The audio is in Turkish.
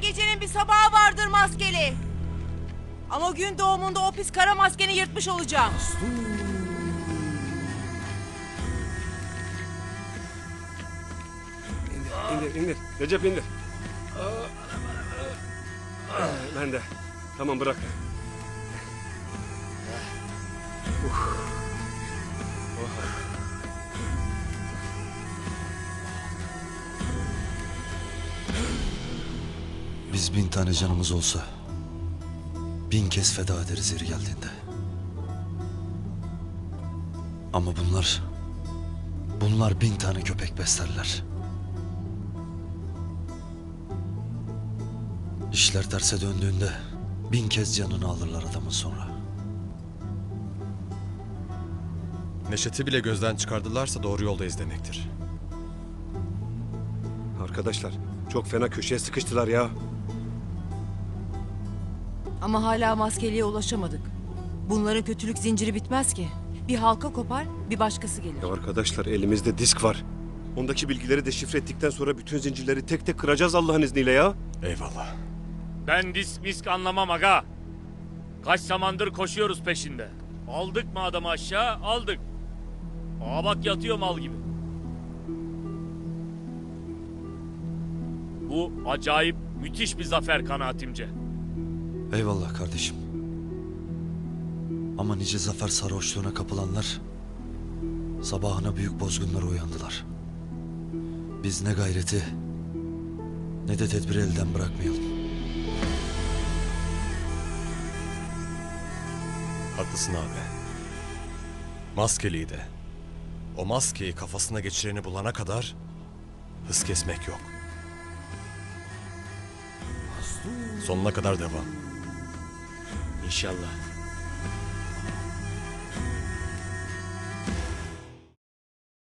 Gecenin bir sabahı vardır maskeli. Ama gün doğumunda o pis kara maskeni yırtmış olacağım. İndir, indir. Recep indir. Ben de. Tamam bırak. Biz bin tane canımız olsa bin kez feda ederiz yeri geldiğinde. Ama bunlar bunlar bin tane köpek beslerler. İşler terse döndüğünde bin kez canını alırlar adamın sonra. Neşet'i bile gözden çıkardılarsa doğru yoldayız demektir. Arkadaşlar çok fena köşeye sıkıştılar ya. Ama hala maskeliye ulaşamadık. Bunların kötülük zinciri bitmez ki. Bir halka kopar, bir başkası gelir. Ya arkadaşlar elimizde disk var. Ondaki bilgileri deşifre ettikten sonra bütün zincirleri tek tek kıracağız Allah'ın izniyle ya. Eyvallah. Ben disk misk anlamam aga. Kaç zamandır koşuyoruz peşinde. Aldık mı adamı aşağı? Aldık. Aa bak yatıyor mal gibi. Bu acayip müthiş bir zafer kanaatimce. Eyvallah kardeşim. Ama nice zafer sarhoşluğuna kapılanlar sabahına büyük bozgunlara uyandılar. Biz ne gayreti ne de tedbiri elden bırakmayalım. Haklısın abi. Maskeliyi de. O maskeyi kafasına geçireni bulana kadar hız kesmek yok. Sonuna kadar devam. İnşallah.